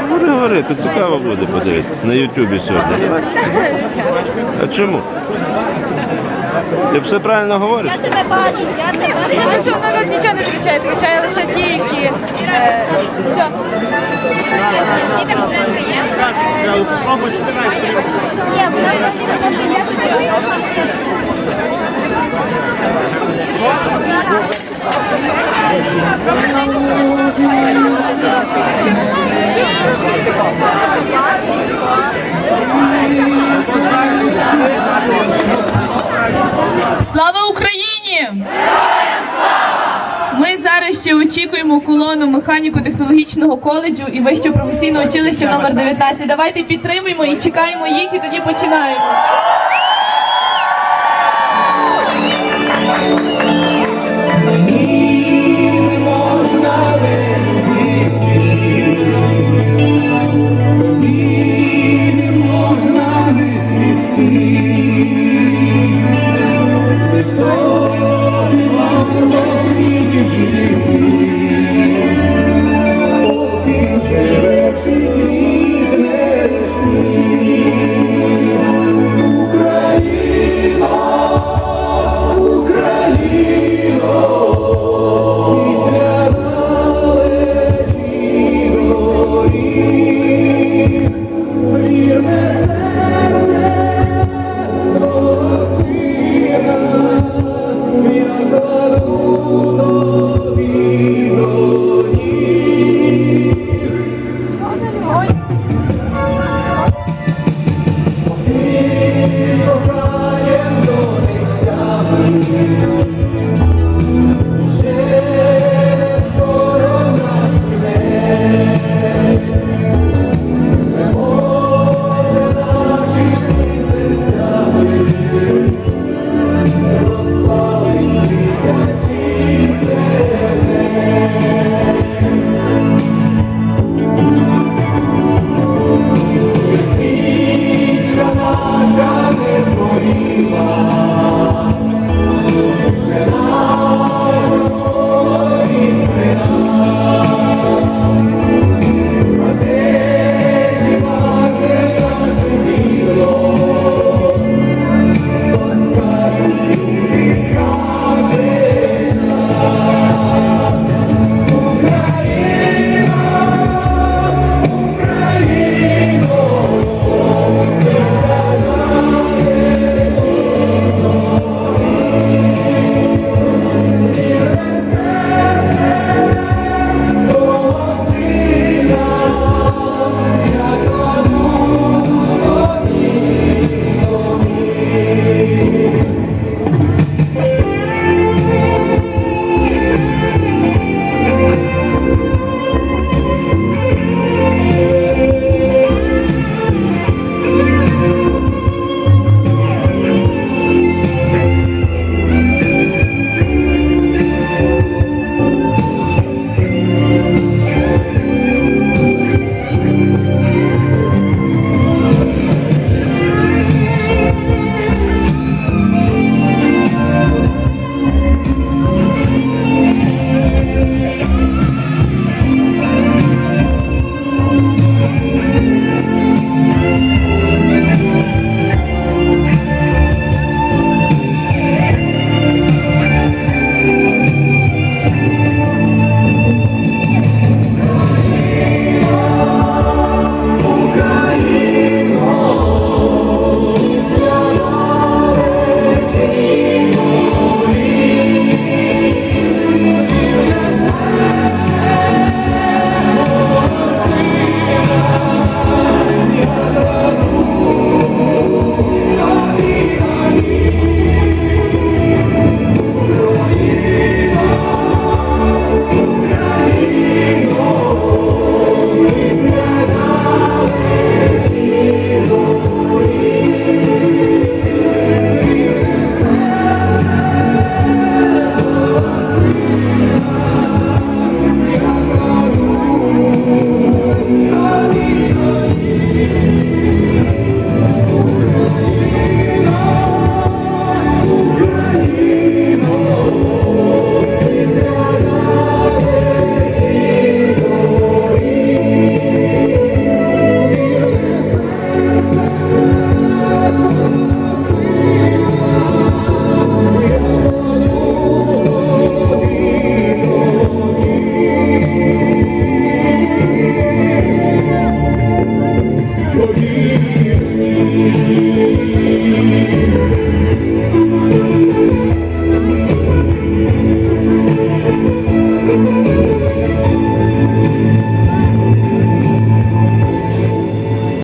Говори, говори, то цікаво буде подивитися на Ютубі сьогодні. А чому? Ти все правильно говориш? Я тебе бачу, я тебе бачу. що народ нічого не відключає, відключає лише ті, які. Е, що? Ні, вона просто є Слава Україні! Ми зараз ще очікуємо колону механіко-технологічного коледжу і вищого професійного училища номер 19. Давайте підтримуємо і чекаємо їх, і тоді починаємо.